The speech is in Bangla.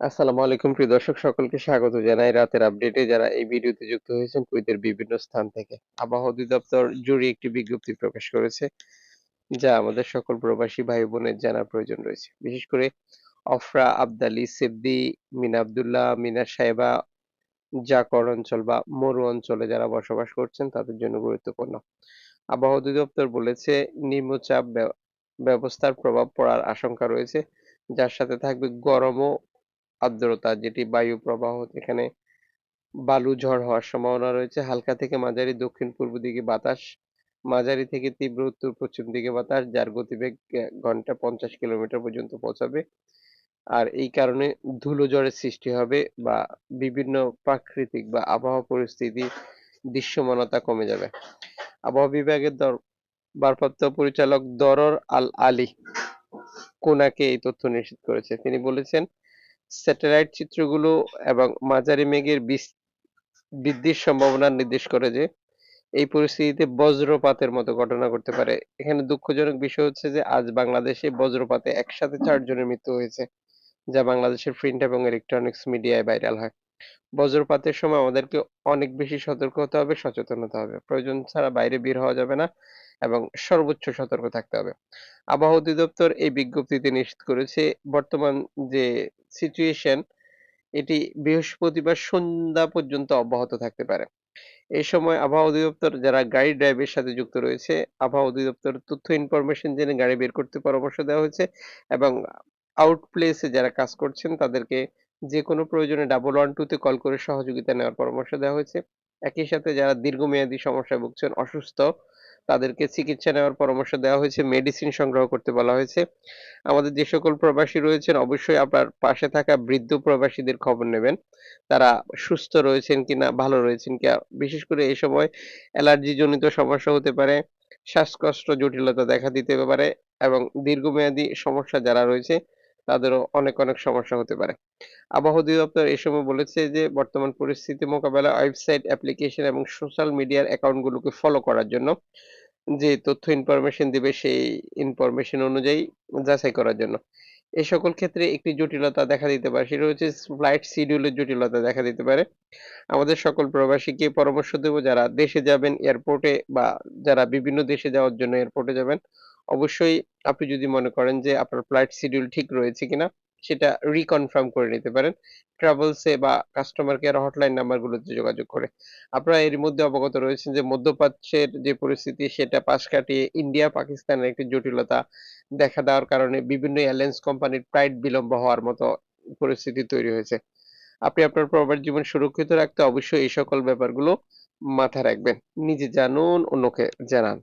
আসসালামু আলাইকুম, প্রিয় দর্শক, সকলকে স্বাগত জানাই রাতের আপডেটে যারা এই ভিডিওতে যুক্ত হয়েছেন কুয়েতের বিভিন্ন স্থান থেকে। আবহাওয়া অধিদপ্তর জরুরি একটি বিজ্ঞপ্তি প্রকাশ করেছে, যা আমাদের সকল প্রবাসী ভাই বোনের জানার প্রয়োজন রয়েছে। বিশেষ করে অফরা, আবদালি, সিদ্দি, মিনা আবদুল্লাহ মিনা সাহেবা, জাকর অঞ্চল বা মরু অঞ্চলে যারা বসবাস করছেন, তাদের জন্য গুরুত্বপূর্ণ। আবহাওয়া অধিদপ্তর বলেছে, নিম্নচাপ ব্য- ব্যবস্থার প্রভাব পড়ার আশঙ্কা রয়েছে, যার সাথে থাকবে গরম ও আর্দ্রতা, যেটি বায়ু প্রবাহ এখানে বালু ঝড় হওয়ার সম্ভাবনা রয়েছে। হালকা থেকে মাঝারি, দক্ষিণ পূর্ব দিকে বাতাস, মাঝারি থেকে তীব্র উত্তর পশ্চিম দিকে বাতাস, যার গতিবেগ ঘণ্টা পঞ্চাশ কিলোমিটার পর্যন্ত পৌঁছাবে। আর এই কারণে ধুলো ঝড়ের সৃষ্টি হবে বা বিভিন্ন প্রাকৃতিক বা আবহাওয়া পরিস্থিতি দৃশ্যমানতা কমে যাবে। আবহাওয়া বিভাগের দর, ভারপ্রাপ্ত পরিচালক দরর আল আলী কোনাকে এই তথ্য নিশ্চিত করেছে। তিনি বলেছেন স্যাটেলাইট চিত্রগুলো এবং মাঝারি মেঘের বৃদ্ধির সম্ভাবনা নির্দেশ করে যে, এই পরিস্থিতিতে বজ্রপাতের মতো ঘটনা ঘটতে পারে। এখানে দুঃখজনক বিষয় হচ্ছে যে, আজ বাংলাদেশে বজ্রপাতে একসাথে চারজনের মৃত্যু হয়েছে, যা বাংলাদেশের প্রিন্ট এবং ইলেকট্রনিক্স মিডিয়ায় ভাইরাল হয়। বজ্রপাতের সময় আমাদেরকে অনেক বেশি সতর্ক হতে হবে, সচেতন হতে হবে। প্রয়োজন ছাড়া বাইরে বের হওয়া যাবে না। এবং সর্বোচ্চ সতর্ক থাকতে হবে। আবহাওয়া অধিদপ্তর এই বিজ্ঞপ্তিতে নিশ্চিত করেছে, বর্তমান যে সিচুয়েশন এটি বৃহস্পতিবার সন্ধ্যা পর্যন্ত অব্যাহত থাকতে পারে। এই সময় আবহাওয়া অধিদপ্তর, যারা গাড়ি ড্রাইভের সাথে যুক্ত রয়েছে, আবহাওয়া অধিদপ্তর তথ্য ইনফরমেশন জেনে গাড়ি বের করতে পরামর্শ দেওয়া হয়েছে এবং আউট প্লেসে যারা কাজ করছেন, তাদেরকে যে কোনো প্রয়োজনে ডাবল ওয়ান টুতে কল করে সহযোগিতা নেওয়ার পরামর্শ দেওয়া হয়েছে। একই সাথে যারা দীর্ঘমেয়াদী সমস্যায় ভুগছেন, অসুস্থ তাদেরকে চিকিৎসা নেওয়ার পরামর্শ দেওয়া হয়েছে মেডিসিন সংগ্রহ করতে বলা হয়েছে। আমাদের যে সকল প্রবাসী রয়েছেন, অবশ্যই আপনার পাশে থাকা বৃদ্ধ প্রবাসীদের খবর নেবেন। তারা সুস্থ রয়েছেন কিনা, ভালো রয়েছেন কি বিশেষ করে এই সময় অ্যালার্জি জনিত সমস্যা হতে পারে, শ্বাসকষ্ট, জটিলতা দেখা দিতে পারে এবং দীর্ঘমেয়াদী সমস্যা যারা রয়েছে, তাদেরও অনেক অনেক সমস্যা হতে পারে। আবহাওয়া অধিদপ্তর এই সময় বলেছে যে, বর্তমান পরিস্থিতি মোকাবেলায় ওয়েবসাইট, অ্যাপ্লিকেশন এবং সোশ্যাল মিডিয়ার অ্যাকাউন্টগুলোকে ফলো করার জন্য যে তথ্য ইনফরমেশন দিবে সেই ইনফরমেশন অনুযায়ী যাচাই করার জন্য। এই সকল ক্ষেত্রে একটি জটিলতা দেখা দিতে পারে, সেটা হচ্ছে ফ্লাইট শিডিউলের জটিলতা দেখা দিতে পারে। আমাদের সকল প্রবাসীকে পরামর্শ দেব, যারা দেশে যাবেন এয়ারপোর্টে বা যারা বিভিন্ন দেশে যাওয়ার জন্য এয়ারপোর্টে যাবেন, অবশ্যই আপনি যদি মনে করেন যে আপনার ফ্লাইট শিডিউল ঠিক রয়েছে কিনা সেটা রিকনফার্ম করে নিতে পারেন। ট্রাভেলসে বা কাস্টমার কেয়ার হটলাইন নাম্বারগুলোতে যোগাযোগ করে। আপনারা এর মধ্যে অবগত রয়েছেন যে মধ্যপ্রাচ্যের যে পরিস্থিতি, সেটা পাশ কাটিয়ে ইন্ডিয়া, পাকিস্তানের একটি জটিলতা দেখা দেওয়ার কারণে বিভিন্ন এয়ারলাইন্স কোম্পানির ফ্লাইট বিলম্ব হওয়ার মতো পরিস্থিতি তৈরি হয়েছে। আপনি আপনার প্রবাস জীবন সুরক্ষিত রাখতে অবশ্যই এই সকল ব্যাপারগুলো মাথায় রাখবেন। নিজে জানুন, অন্যকে জানান।